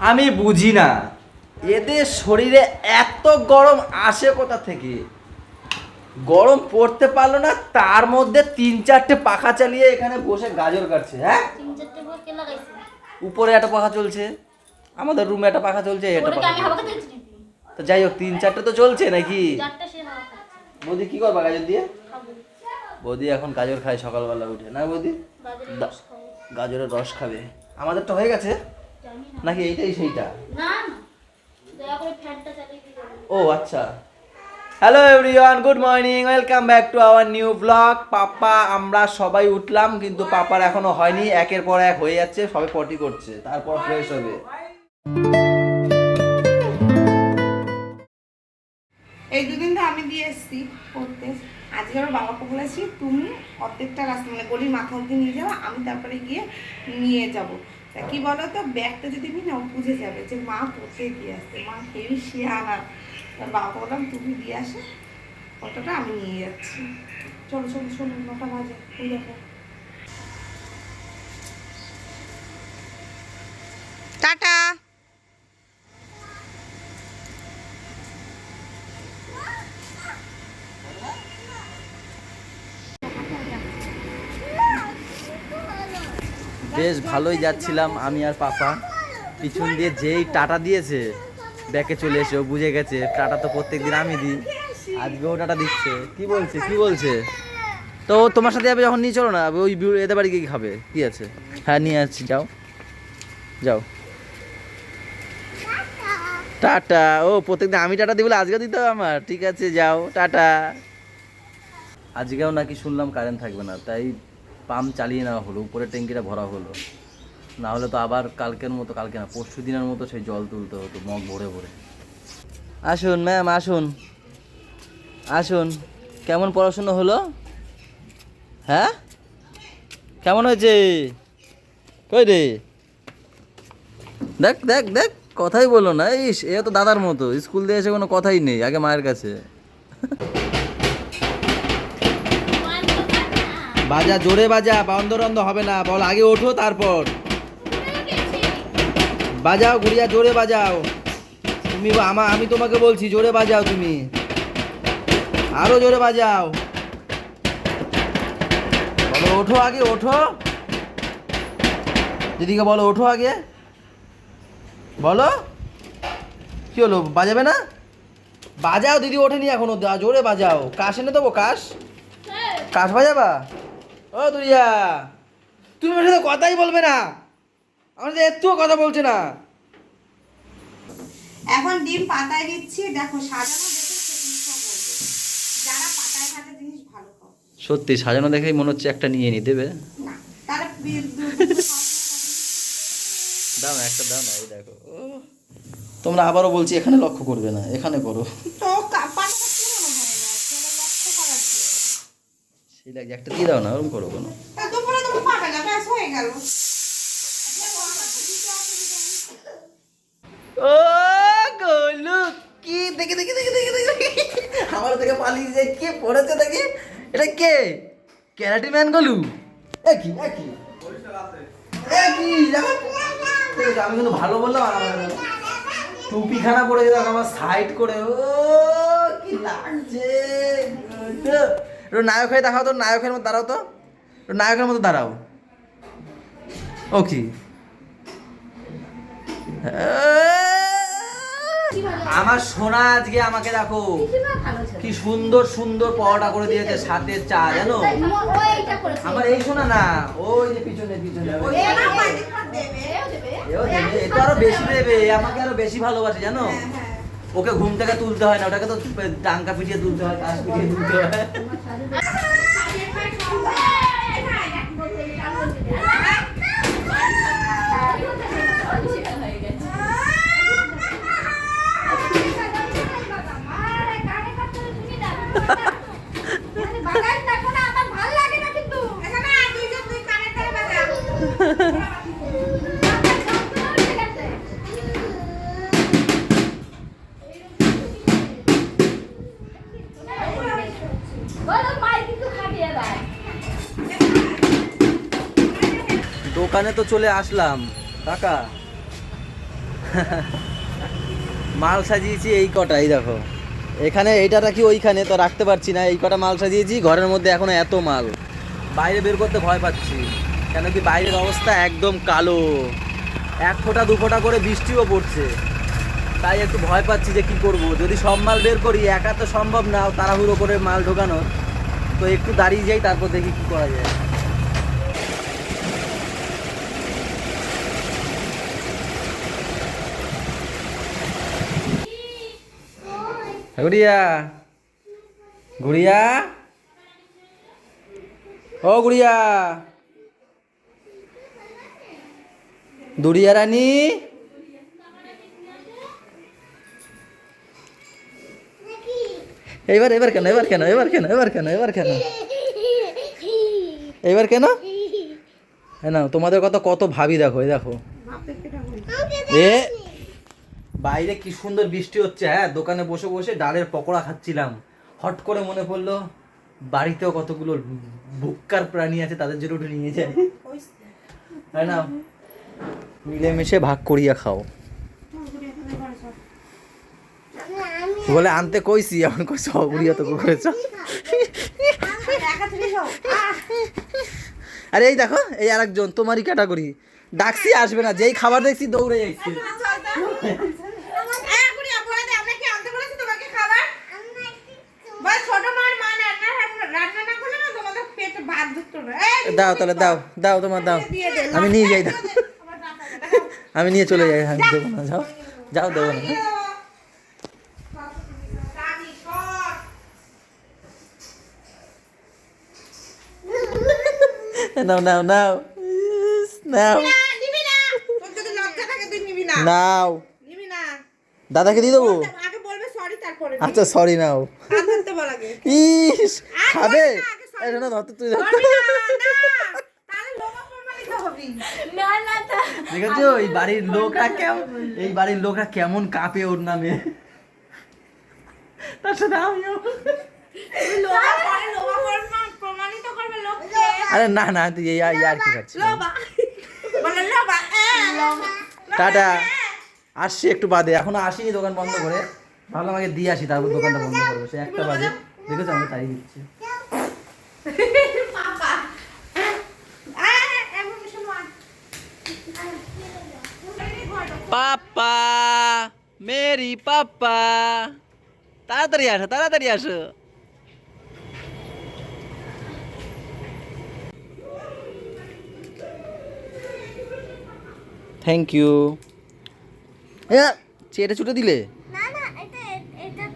আমি বুঝি না। এদের শরীরে এত গরম আসে কোথা থেকে? গরম পড়তে পারল না তার মধ্যে তিন চারটে পাখা চালিয়ে এখানে বসে গাজর কাটছে হ্যাঁ? উপরে একটা পাখা চলছে আমাদের রুমে একটা পাখা চলছে এটা পাখা তো যাই হোক তিন চারটে তো চলছে নাকি? বৌদি কি করবা গাজর দিয়ে? বৌদি এখন গাজর খায় সকালবেলা উঠে না বৌদি? গাজরের রস খাবে। আমাদের তো হয়ে গেছে। নাকি এইটাই সেইটা? না না। দয়া করে ফ্যানটা চালিয়ে দিও। ও আচ্ছা। Hello everyone good morning welcome back to our new blog পাপা আমরা সবাই উঠলাম কিন্তু পাপার এখনও হয়নি। একের পর এক হয়ে যাচ্ছে সবাই পটি করছে। তারপর ফ্রেশ হবে। এই দুদিন তো আমি দিয়ে এসেছি পড়তে। আজকে আমার বাবাকে বলেছি তুমি অর্ধেকটা রাস্তা মানে গলির মাথা অব্দি নিয়ে যাব আমি তারপরে গিয়ে নিয়ে যাব। তা কি বলো তো ব্যাগটা যদি আমি না বুঝে যাবে যে মা পড়তে দিয়ে আসতে মা হেভি তার বাবা বললাম, তুমি দিয়ে আসো অটোটা আমি নিয়ে যাচ্ছি। চলো চলো চলো, নটা বাজে দেখো। টাটা। বেশ ভালোই যাচ্ছিলাম, আমি আর পাপা। পিছন দিয়ে যেই টাটা দিয়েছে, ব্যাকে চলে এসে ও বুঝে গেছে, টাটা তো প্রত্যেক দিন আমি দিই। আজকেও টাটা দিচ্ছে। কি বলছে? কি বলছে? তো তোমার সাথে যাবে যখন নিয়ে চলো না, ওই এদের বাড়ি গিয়ে খাবে। কি আছে? হ্যাঁ নিয়ে আসছি, যাও। যাও। টাটা। ও, প্রত্যেকদিন আমি টাটা দিই বলে আজকে দিতে হবে আমার। ঠিক আছে, যাও। টাটা। আজকেও নাকি শুনলাম কারেন্ট থাকবে না, তাই পাম্প চালিয়ে নেওয়া হলো উপরে ট্যাঙ্কিটা ভরা হলো। না হলে তো আবার কালকের মতো, কালকে না, পরশু দিনের মতো সেই জল তুলতে হতো, মগ ভরে ভরে। আসুন ম্যাম, আসুন। আসুন। কেমন পড়াশুনো হলো? হ্যাঁ? কেমন হয়েছে? কই রে? দেখ দেখ দেখ, কথাই বলো না, ইস, এ তো দাদার মতো, স্কুল দিয়ে এসে কোনো কথাই নেই, আগে মায়ের কাছে মায়ের কথা না বাজা, জোরে বাজা বন্ধ হবে না। বল, আগে ওঠো তারপর। বাজাও গুড়িয়া জোরে বাজাও। তুমি আমা, আমি তোমাকে বলছি, জোরে বাজাও তুমি। আরও জোরে বাজাও। বলো, ওঠো আগে, ওঠো। দিদিকে বলো, ওঠো আগে। বলো। কি হলো, বাজাবে না? বাজাও, দিদি ওঠেনি এখনও। জোরে বাজাও। কাশ এনে দেবো, কাশ? কাশ বাজাবা? ও দুরিয়া তুমি আমার সাথে কথাই বলবে না। আমার সাথে একটুও কথা বলছে না। এখন ডিম পাতায় দিচ্ছি দেখো সাজানো দেখে সে সব বলবে। যারা পাতায় ভাজা জিনিস ভালো খাও। সত্যি সাজানো দেখেই মনে হচ্ছে একটা নিয়ে নি দেবে? না তারা দাও একটা দাও না এই দেখো। ও, তোমরা আবারও বলছি এখানে লক্ষ্য করবে না এখানে করো তো কা- পাতাটা পুরনো হয়ে গেছে এবার লক্ষ্য করার কি? একটা দিয়ে দাও না ওরকম করো কোনো। হয়ে গেল। ও গোলু কি দেখে দেখে দেখে দেখে দেখে আমার থেকে পালিয়ে যায় কে পড়েছে দেখি? এটা কে? ক্যারাটি ম্যান গলু? একই একই। একই দেখো আমি কিন্তু ভালো বললাম আর আমার টুপিখানা পরে গেলাম আমার সাইড করে ও কি লাগছে একটু নায়ক হয়ে দেখাও তো নায়কের মতো দাঁড়াও তো। একটু নায়কের মতো দাঁড়াও। ও কি আমার সোনা আজকে আমাকে দেখো কি সুন্দর সুন্দর পরোটা করে দিয়েছে সাথে চা জানো? আমার এই সোনা না ওই যে পিছনে পিছনে। ওই- এ না পানি ভাত দেবে। এও দেবে। এও দেবে। এ তো আরও বেশি দেবে আমাকে আরও বেশি ভালোবাসে জানো? হ্যাঁ, হ্যাঁ। ওকে ঘুম থেকে তুলতে হয় না, ওটাকে তো ডাঙ্কা পিটিয়ে তুলতে হয় পিটিয়ে তুলতে হয় এখানে আর দুইজন দুই কানের তালে বাজা। দোকানে তো চলে আসলাম, কাকা। মাল সাজিয়েছি এই কটাই, দেখো। এখানে এইটা রাখি ওইখানে? তো রাখতে পারছি না, এই কটা মাল সাজিয়েছি, ঘরের মধ্যে এখনও এত মাল। বাইরে বের করতে ভয় পাচ্ছি, কেন কি বাইরের অবস্থা একদম কালো। এক ফোঁটা, দু ফোঁটা করে বৃষ্টিও পড়ছে। তাই একটু ভয় পাচ্ছি যে কি করব। যদি সব মাল বের করি, একা তো সম্ভব না, তাড়াহুড়ো করে মাল ঢোকানো তো একটু দাঁড়িয়ে যাই, তারপর দেখি কি করা যায়। গুড়িয়া গুড়িয়া। ও গুড়িয়া। দুড়িয়া রানী। এবার এবার কেন এবার কেন এবার কেন এবার কেন এবার কেন? এবার কেন? হ্যাঁ না তোমাদের কথা কত ভাবি দেখো এই দেখো। এ বাইরে কি সুন্দর বৃষ্টি হচ্ছে হ্যাঁ? দোকানে বসে বসে ডালের পকোড়া খাচ্ছিলাম। হট করে মনে পড়ল, বাড়িতেও কতগুলো বুক্কার প্রাণী আছে, তাদের জন্য নিয়ে ওই তাই না? মিলেমিশে ভাগ করিয়া খাও। বলে, আনতে কইছি এমন কইছ গুড়িয়া তো করেছ আরে, এই দেখো, এই আরেকজন, তোমারই ক্যাটাগরি ডাকছি, আসবে না, যেই খাবার দেখছি দৌড়ে যাচ্ছি দাও তাহলে দাও দাও তোমার দাও। আমি নিয়ে যাই দাও। আমি নিয়ে চলে যাই আমি দেবো না যাও। যাও দেবো না। নাও নাও নাও। নাও। নাও। দাদাকে দিয়ে দেবো? আচ্ছা সরি নাও। ইস খাবে? এই শোনো ধর তুই ধর। না না দেখেছ? এই বাড়ির লোকরা কেমন এই বাড়ির লোকরা কেমন কাঁপে ওর নামে। তার সাথে আমিও। আরে না না তুই এই আর- কি লোবা। টাটা। আসছি একটু বাদে। এখনও আসিনি দোকান বন্ধ করে। ভাবলাম আগে দিয়ে আসি তারপর দোকানটা বন্ধ করব। সে একটা বাজে। দেখেছ? আমি তাই দিচ্ছি। পাপা মেরি পাপা তাড়াতাড়ি আসো তাড়াতাড়ি আসো। থ্যাংক ইউ চেটে ছুটে দিলে? না না এটা এটা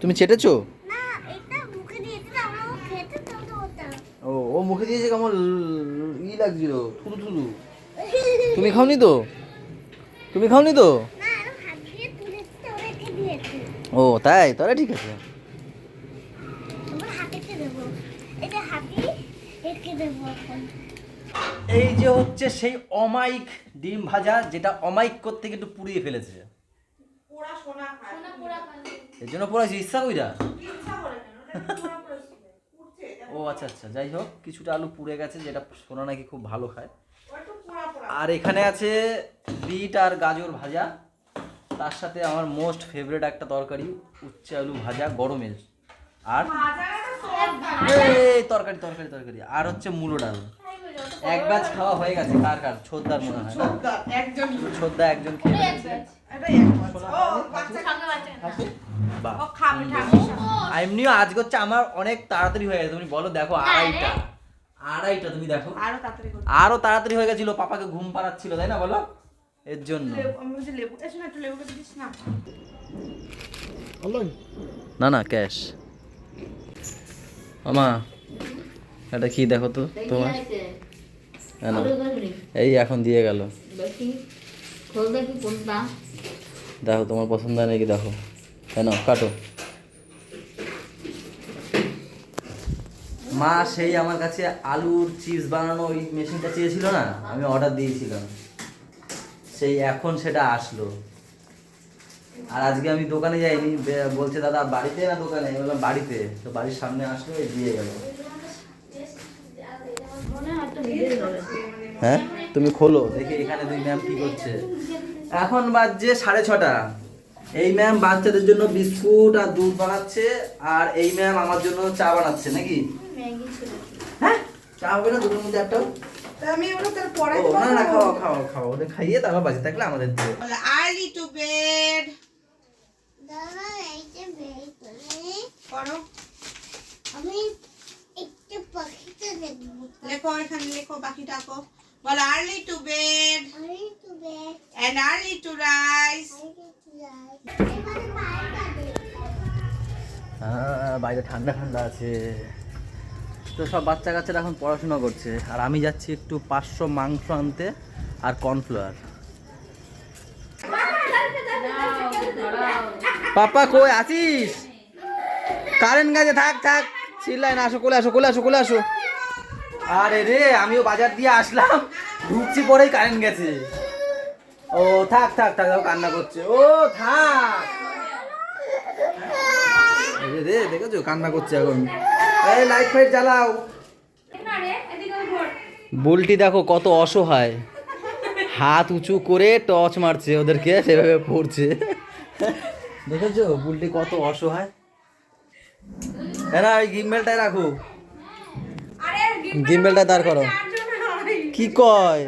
তুমি চেটেছো না এটা মুখে দিয়েছিল আমরা ও খেতে তো তো ওটা ও ও মুখে দিয়েছে কেমন ই লাগছিল থুতু থুতু। তুমি খাওনি তো? তুমি খাওনি তো? না আর হাত দিয়ে তুলেছে ওরা দিয়েছে ও তাই? তাহলে ঠিক আছে। এই যে হচ্ছে সেই অমাইক ডিম ভাজা যেটা অমাইক করতে একটু পুড়িয়ে ফেলেছে। পোড়া সোনা খায়। এর জন্য পড়াইছি ইচ্ছা কইরা ইচ্ছা করে কেন ওটা একটু পোড়া পোড়া ছিল। উঠছে, ও আচ্ছা আচ্ছা যাই হোক কিছুটা আলু পুড়ে গেছে যেটা সোনা নাকি খুব ভালো খায়। আর এখানে আছে বিট আর গাজর ভাজা। তার সাথে আমার মোস্ট ফেভারিট একটা তরকারি উচ্ছে আলু ভাজা গরমের আর তরকারি তরকারি তরকারি। আর হচ্ছে মূলো ডাল। এক ব্যাচ খাওয়া হয়ে গেছে। কার কার? ছোদ্দার মনে হয় একজন। ছোদ্দা একজন খেয়ে বাহ আর এমনিও আজকে হচ্ছে আমার অনেক তাড়াতাড়ি হয়ে গেছে। তুমি বলো দেখো আড়াইটা। আড়াইটা তুমি দেখো। আরও তাড়াতাড়ি আরও তাড়াতাড়ি হয়ে গেছিল পাপাকে ঘুম পাড়াচ্ছিল তাই না বলো? এর জন্য। লেবু- আমি বলছি লেবু। এসো না। না না না ক্যাশ। মামা এটা কি দেখো তো তোমার? হ্যাঁ না। এই এখন দিয়ে গেল। দেখি তোমার পছন্দ হয় নাকি দেখো। কেন? কাটো। মা সেই আমার কাছে আলুর চিপস বানানো ওই মেশিনটা চেয়েছিল না? আমি অর্ডার দিয়েছিলাম। সেই এখন সেটা আসলো। আর আজকে আমি দোকানে যাইনি। বলছে দাদা বাড়িতে না দোকানে? আমি বললাম বাড়িতে। তো বাড়ির সামনে আসলো দিয়ে গেল। হয়? তুমি খোলো দেখি এখানে দুই ম্যাম কি করছে। এখন বাজছে সাড়ে ছটা। এই ম্যাম বাচ্চাদের জন্য বিস্কুট আর দুধ বানাচ্ছে আর এই ম্যাম আমার জন্য চা বানাচ্ছে নাকি? হ্যাঁ? চা হবে না দুটোর মধ্যে একটাও? আমি ওগুলো তার পরে না না খাও খাও খাও ওদের খাইয়ে তারপর বাজে থাকলে আমাদের দিয়ে। Early to bed. দাদা এই যে বের করো। আমি একটু পাখিটা দেখব। লেখো এখানে লেখো বাকিটা আঁকো। বলো early to bed and early to rise হ্যাঁ, বাইরে ঠান্ডা ঠান্ডা আছে। তো সব বাচ্চা কাচ্চারা এখন পড়াশোনা করছে। আর আমি যাচ্ছি একটু পাঁচশো মাংস আনতে আর কর্নফ্লাওয়ার। পাপা কই আছিস? কারেন্ট গেছে থাক থাক। চিল্লাই না আসো কোলে আসো কোলে আসো কোলে আসো। আরে রে, আমিও বাজার দিয়ে আসলাম। ঢুকছি পরেই কারেন্ট গেছে। ও, থাক থাক থাক কান্না করছে। ও, থাক। যে রে, দেখেছ? কান্না করছে এখন। এই লাইট ফাইট জ্বালাও। বুলটি দেখো কত অসহায়। হাত উঁচু করে টর্চ মারছে ওদেরকে, সেভাবে পড়ছে। দেখেছ? বুলটি কত অসহায়। হ্যাঁ ওই গিম্বেলটাই রাখো গিম্বেলটা দাঁড় করো। কি কয়?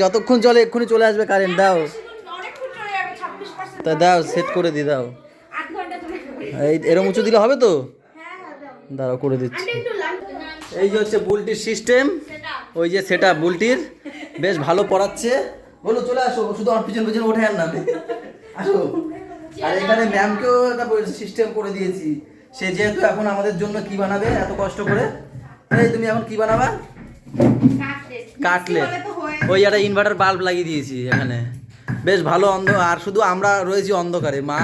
যতক্ষণ চলে এক্ষুনি চলে আসবে কারেন্ট দাও। তা দাও সেট করে দি, দাও। এই, এরম উঁচু দিলে হবে তো? দাঁড়াও, করে দিচ্ছি। এই যে হচ্ছে বুলটির সিস্টেম ওই যে সেটা বুলটির, বেশ ভালো পড়াচ্ছে। বলো, চলে আসো, শুধু আমার পিছন পিছন ওঠে আর না। আসো। আর এখানে ম্যামকেও একটা সিস্টেম করে দিয়েছি। সে যেহেতু এখন আমাদের জন্য কি বানাবে এত কষ্ট করে? এই তুমি এখন কি বানাবা? কাটলেট ওই একটা ইনভার্টার বাল্ব লাগিয়ে দিয়েছি এখানে। বেশ ভালো অন্ধ আর শুধু আমরা রয়েছি অন্ধকারে মা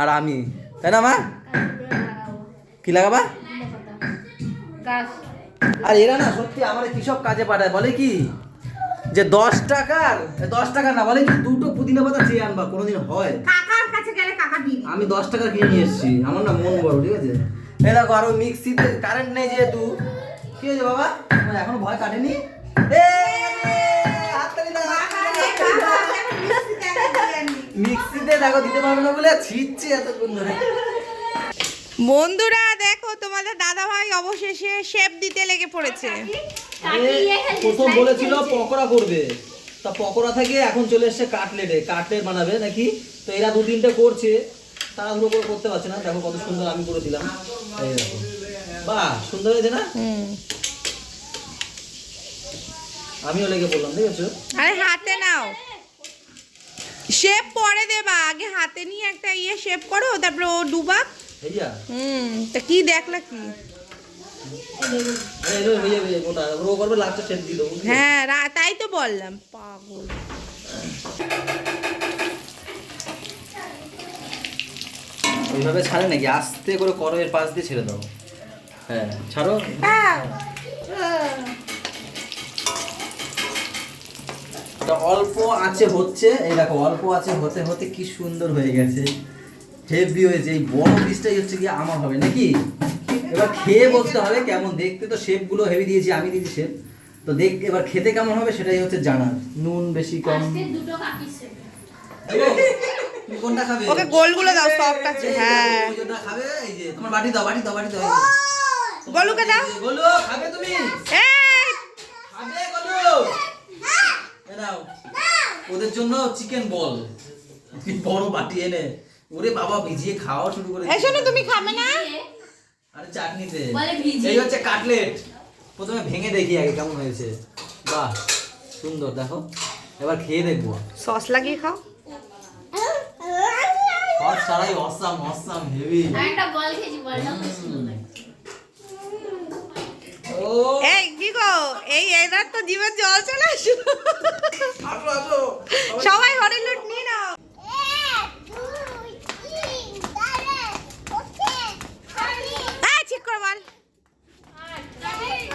আর আমি। তাই না মা? কি লাগাবা? আর এরা না সত্যি আমার কৃষক কাজে পাঠায় বলে কি? যে দশ টাকার দশ টাকা না বলে দুটো পুদিনা পাতা চেয়ে আনবা? কোনোদিন হয়? কাকার কাছে গেলে কাকা দিবি। আমি দশ টাকা কিনে নিয়ে এসেছি। আমার না মন বড় ঠিক আছে? এই দেখো আরও মিক্সিতে কারেন্ট নেই যেহেতু। কি হয়েছে বাবা? এখনও ভয় কাটেনি? এ। মিক্সিতে দেখো দিতে পারবে না বলে ছিটছে এতক্ষণ ধরে। বন্ধুরা দেখো তোমাদের দাদা ভাই অবশেষে শেপ দিতে লেগে পড়েছে। প্রথম বলেছিল পকোড়া করবে। তা পকোড়া থেকে এখন চলে এসছে কাটলেটে। কাটলেট বানাবে নাকি? তো এরা দু তিনটে করছে। তাড়াহুড়ো করে করতে পারছে না। দেখো কত সুন্দর আমি করে দিলাম। এই দেখো। বাহ সুন্দর হয়েছে না? আমিও লেগে বললাম দেখেছ? আরে হাতে নাও। শেপ পরে দেবা। আগে হাতে নিয়ে একটা ইয়ে শেপ করো তারপরে ও ডুবা। হুম তা কি দেখলা কি? হয়ে? হ্যাঁ তাই তো বললাম পাগল। ওইভাবে ছাড়ে নাকি? আস্তে করে করো এর পাশ দিয়ে ছেড়ে দাও। হ্যাঁ ছাড়ো। তা অল্প আছে হচ্ছে এই দেখো অল্প আছে হতে হতে কি সুন্দর হয়ে গেছে। হেভি হয়েছে। এই বড় পিসটাই হচ্ছে কি আমার হবে নাকি? এবার খেয়ে বলতে হবে কেমন? দেখতে তো শেপগুলো হেভি দিয়েছি আমি দিয়েছি শেপ তো দেখ এবার খেতে কেমন হবে সেটাই হচ্ছে জানার। নুন বেশি কম। দেবো? তুমি কোনটা খাবে? ওকে গোলগুলো দাও সফট আছে হ্যাঁ। ওই খাবে এই যে তোমার বাটি দাও বাটি দাও বাটি দাও গোলুকে দাও। গোলু খাবে তুমি? এই! খাবে গোলু? এ ওদের জন্য চিকেন বল। বড় বাটি এনে। ওরে বাবা ভিজিয়ে খাওয়া শুরু করে এই শোনো তুমি খাবে না? আরে চাটনিতে। বলে ভিজিয়ে। এই হচ্ছে কাটলেট। প্রথমে ভেঙে দেখি আগে কেমন হয়েছে। বাহ সুন্দর দেখো। এবার খেয়ে দেখব। সস লাগিয়ে খাও। সব সারাই অসাম অসাম হেভি। একটা বল খেয়েছি বলটা এই কি গো? এই এবার তো জীবন জল চলে আসলো আসো আসো। সবাই হরে লুট নিয়ে নাও এক দুই তিন চারে ওকে খালি এই ঠিক করে বল উল্টো খেয়েছি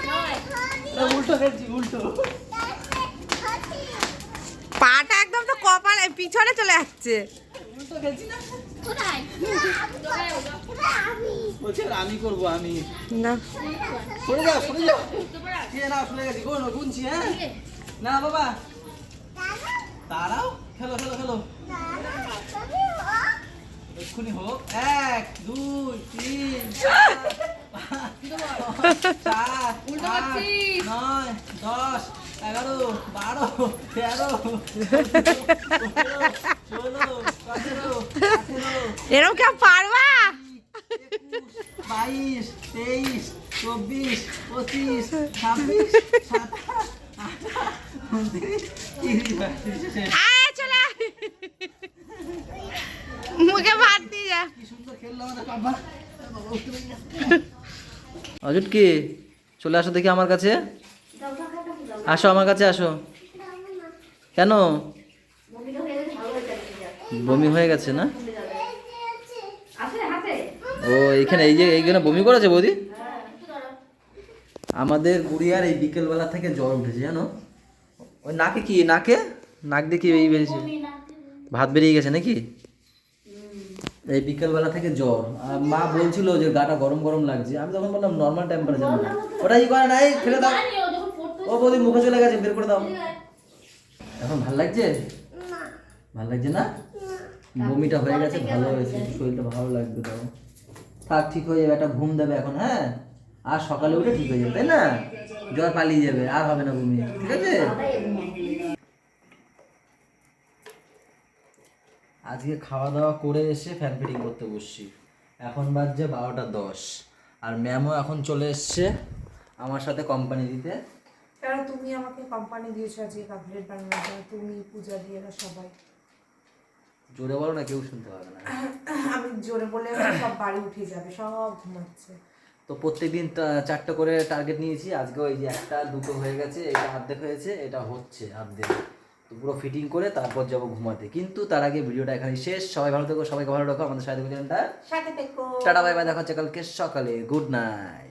উল্টো খালি পাটা একদম তো কপাল পিছনে চলে যাচ্ছে আমি করব আমি। না। সরে যাও সরে যাও। কে না সরে গেছি। কোন গুনছি হ্যাঁ? না বাবা। তারাও খেলো খেলো খেলো। এক্ষুনি হোক এক দুই তিন নয় দশ এগারো বারো তেরো এরকম কেউ পারবা বাইশ তেইশ চব্বিশ পঁচিশ ছাব্বিশ সাতাশ উনত্রিশ তিরিশ একত্রিশ, শেষ। আয় অজুট কি? চলে আসো দেখি আমার কাছে। আসো আমার কাছে, আসো। কেন? বমি হয়ে গেছে না? ও, এখানে এই যে, এইখানে বমি করেছে বৌদি? আমাদের গুড়িয়ার এই বিকেলবেলা থেকে জ্বর উঠেছে, জানো? ওই নাকে কি? নাকে? নাক কি এই বেরিয়েছে? ভাত বেরিয়ে গেছে নাকি? এই বিকেলবেলা থেকে জ্বর। আর মা বলছিল যে গাটা গরম গরম লাগছে। আমি তখন বললাম নর্মাল টেম্পারেচার ওটা ই করে? নাই ফেলে দাও। ও বৌদি মুখে চলে গেছে বের করে দাও। এখন ভালো লাগছে? ভালো লাগছে না? বমিটা হয়ে গেছে ভালো হয়েছে শরীরটা ভালো লাগবে তাও থাক ঠিক হয়ে যাবে একটা ঘুম দেবে এখন হ্যাঁ? আর সকালে উঠে ঠিক হয়ে যাবে তাই না? জ্বর পালিয়ে যাবে আর হবে না বমি ঠিক আছে? আজকে খাওয়া দাওয়া করে এসে ফ্যান ফিটিং করতে বসছি। এখন বাজছে বারোটা দশ। আর ম্যামও এখন চলে এসছে আমার সাথে কোম্পানি দিতে। কারণ তুমি আমাকে কোম্পানি দিয়েছ আজকে কাপড়ের বানানোর জন্য তুমি পূজা দিয়ে সবাই। জোরে বলো না কেউ শুনতে পাবে না। আমি জোরে বলে সব বাড়ি উঠে যাবে সব ঘুমাচ্ছে। তো প্রত্যেকদিন চারটে করে টার্গেট নিয়েছি। আজকে ওই যে একটা দুটো হয়ে গেছে এটা অর্ধেক হয়েছে এটা হচ্ছে অর্ধেক। তো পুরো ফিটিং করে তারপর যাব ঘুমাতে। কিন্তু তার আগে ভিডিওটা এখানে শেষ। সবাই ভালো থেকো সবাইকে ভালো রাখো। আমাদের সাথে চ্যানেলটা। টাটা বাই বাই। দেখা হচ্ছে কালকে সকালে। Good night.